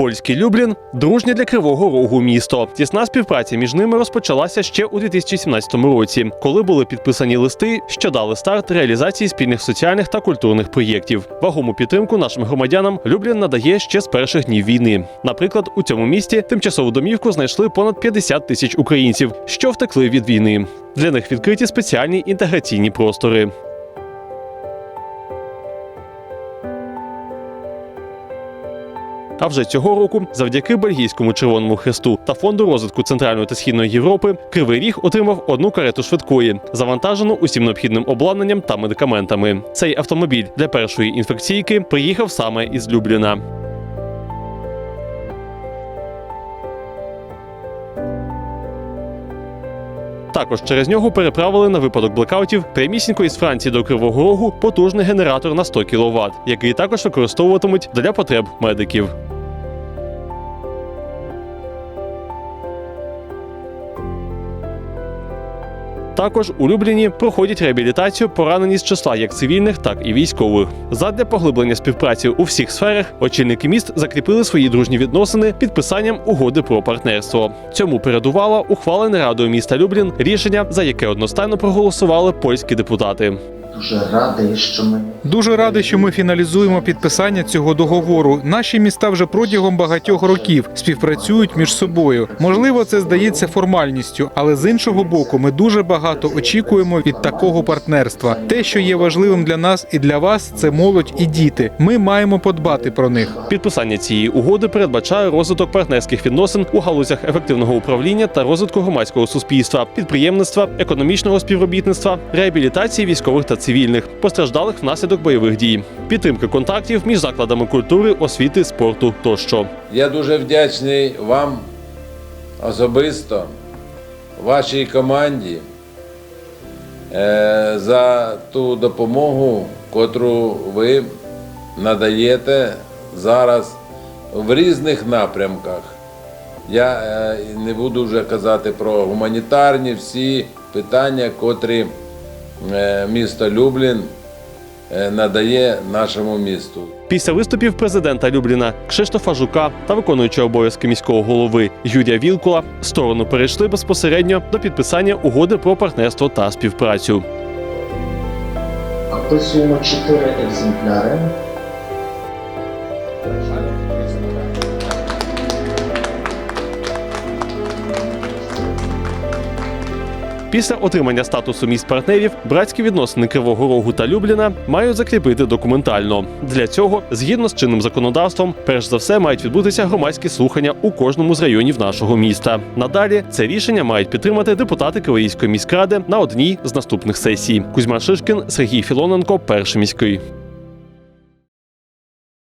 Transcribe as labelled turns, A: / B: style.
A: Польський Люблін дружнє для Кривого Рогу місто. Тісна співпраця між ними розпочалася ще у 2017 році, коли були підписані листи, що дали старт реалізації спільних соціальних та культурних проєктів. Вагому підтримку нашим громадянам Люблін надає ще з перших днів війни. Наприклад, у цьому місті тимчасову домівку знайшли понад 50 тисяч українців, що втекли від війни. Для них відкриті спеціальні інтеграційні простори. А вже цього року, завдяки Бельгійському Червоному Хресту та фонду розвитку Центральної та Східної Європи, Кривий Ріг отримав одну карету швидкої, завантажену усім необхідним обладнанням та медикаментами. Цей автомобіль для першої інфекційки приїхав саме із Любліна. Також через нього переправили на випадок блекаутів прямісінько із Франції до Кривого Рогу потужний генератор на 100 кВт, який також використовуватимуть для потреб медиків. Також у Любліні проходять реабілітацію поранені з числа як цивільних, так і військових. Задля поглиблення співпраці у всіх сферах очільники міст закріпили свої дружні відносини підписанням угоди про партнерство. Цьому передувало ухвалене радою міста Люблін рішення, за яке одностайно проголосували польські депутати.
B: Дуже радий, що ми
C: Дуже радий, що ми фіналізуємо підписання цього договору. Наші міста вже протягом багатьох років співпрацюють між собою. Можливо, це здається формальністю, але з іншого боку, ми дуже багато очікуємо від такого партнерства. Те, що є важливим для нас і для вас, це молодь і діти. Ми маємо подбати про них.
A: Підписання цієї угоди передбачає розвиток партнерських відносин у галузях ефективного управління та розвитку громадського суспільства, підприємництва, економічного співробітництва, реабілітації військових та цивільних, постраждалих внаслідок бойових дій, підтримки контактів між закладами культури, освіти, спорту тощо.
D: Я дуже вдячний вам особисто, вашій команді е, за ту допомогу, котру ви надаєте зараз в різних напрямках. Я е, не буду вже казати про гуманітарні всі питання, котрі е, місто Люблін е, надає нашому місту.
A: Після виступів президента Любліна Кшиштофа Жука та виконуючого обов'язки міського голови Юрія Вілкула сторону перейшли безпосередньо до підписання угоди про партнерство та співпрацю.
B: підписуємо чотири екземпляри.
A: Після отримання статусу міст партнерів братські відносини Кривого Рогу та Любліна мають закріпити документально. Для цього, згідно з чинним законодавством, перш за все мають відбутися громадські слухання у кожному з районів нашого міста. Надалі це рішення мають підтримати депутати Кривоївської міськради на одній з наступних сесій. Кузьма Шишкін, Сергій Філоненко, перший міський.